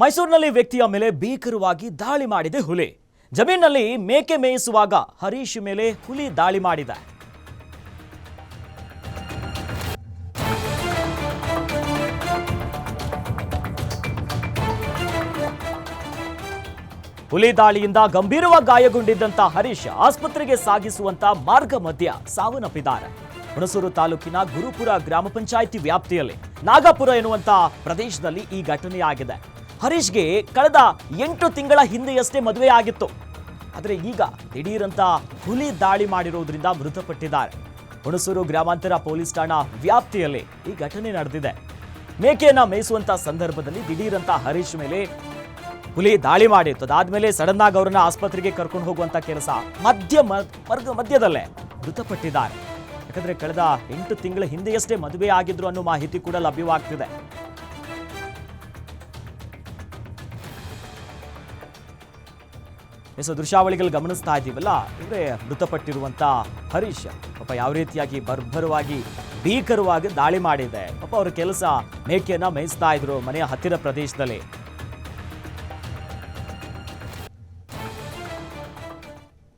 ಮೈಸೂರಿನಲ್ಲಿ ವ್ಯಕ್ತಿಯ ಮೇಲೆ ಭೀಕರವಾಗಿ ದಾಳಿ ಮಾಡಿದೆ ಹುಲಿ. ಜಮೀನಿನಲ್ಲಿ ಮೇಕೆ ಮೇಯಿಸುವಾಗ ಹರೀಶ್ ಮೇಲೆ ಹುಲಿ ದಾಳಿ ಮಾಡಿದೆ. ಹುಲಿ ದಾಳಿಯಿಂದ ಗಂಭೀರವಾಗಿ ಗಾಯಗೊಂಡಿದ್ದಂತ ಹರೀಶ್ ಆಸ್ಪತ್ರೆಗೆ ಸಾಗಿಸುವಂತ ಮಾರ್ಗ ಮಧ್ಯ ಸಾವನ್ನಪ್ಪಿದ್ದಾರೆ. ಹುಣಸೂರು ತಾಲೂಕಿನ ಗುರುಪುರ ಗ್ರಾಮ ಪಂಚಾಯಿತಿ ವ್ಯಾಪ್ತಿಯಲ್ಲಿ ನಾಗಪುರ ಎನ್ನುವಂತಹ ಪ್ರದೇಶದಲ್ಲಿ ಈ ಘಟನೆಯಾಗಿದೆ. ಹರೀಶ್ಗೆ ಕಳೆದ ಎಂಟು ತಿಂಗಳ ಹಿಂದೆಯಷ್ಟೇ ಮದುವೆ ಆಗಿತ್ತು. ಆದರೆ ಈಗ ದಿಢೀರಂತ ಹುಲಿ ದಾಳಿ ಮಾಡಿರುವುದರಿಂದ ಮೃತಪಟ್ಟಿದ್ದಾರೆ. ಹುಣಸೂರು ಗ್ರಾಮಾಂತರ ಪೊಲೀಸ್ ಠಾಣಾ ವ್ಯಾಪ್ತಿಯಲ್ಲಿ ಈ ಘಟನೆ ನಡೆದಿದೆ. ಮೇಕೆಯನ್ನ ಮೇಯಿಸುವಂತ ಸಂದರ್ಭದಲ್ಲಿ ದಿಢೀರಂತ ಹರೀಶ್ ಮೇಲೆ ಹುಲಿ ದಾಳಿ ಮಾಡಿತ್ತು. ಅದಾದ್ಮೇಲೆ ಸಡನ್ ಆಗಿ ಅವರನ್ನ ಆಸ್ಪತ್ರೆಗೆ ಕರ್ಕೊಂಡು ಹೋಗುವಂತ ಕೆಲಸ ಮಧ್ಯ ಮರ್ಗ ವರ್ಗ ಮಧ್ಯದಲ್ಲೇ ಮೃತಪಟ್ಟಿದ್ದಾರೆ. ಯಾಕಂದ್ರೆ ಕಳೆದ ಎಂಟು ತಿಂಗಳ ಹಿಂದೆಯಷ್ಟೇ ಮದುವೆ ಆಗಿದ್ರು ಅನ್ನೋ ಮಾಹಿತಿ ಕೂಡ ಲಭ್ಯವಾಗ್ತಿದೆ. ಎಸ್ ದೃಶ್ಯಾವಳಿಗಳು ಗಮನಿಸ್ತಾ ಇದ್ದೀವಲ್ಲ? ಅಂದರೆ ಮೃತಪಟ್ಟಿರುವಂಥ ಹರೀಶ್, ಪಾಪ ಯಾವ ರೀತಿಯಾಗಿ ಬರ್ಬರವಾಗಿ ಭೀಕರವಾಗಿ ದಾಳಿ ಮಾಡಿದೆ. ಪಾಪ ಅವ್ರ ಕೆಲಸ ಮೇಕೆಯನ್ನು ಮೇಯಿಸ್ತಾ ಇದ್ರು ಮನೆಯ ಹತ್ತಿರ ಪ್ರದೇಶದಲ್ಲಿ.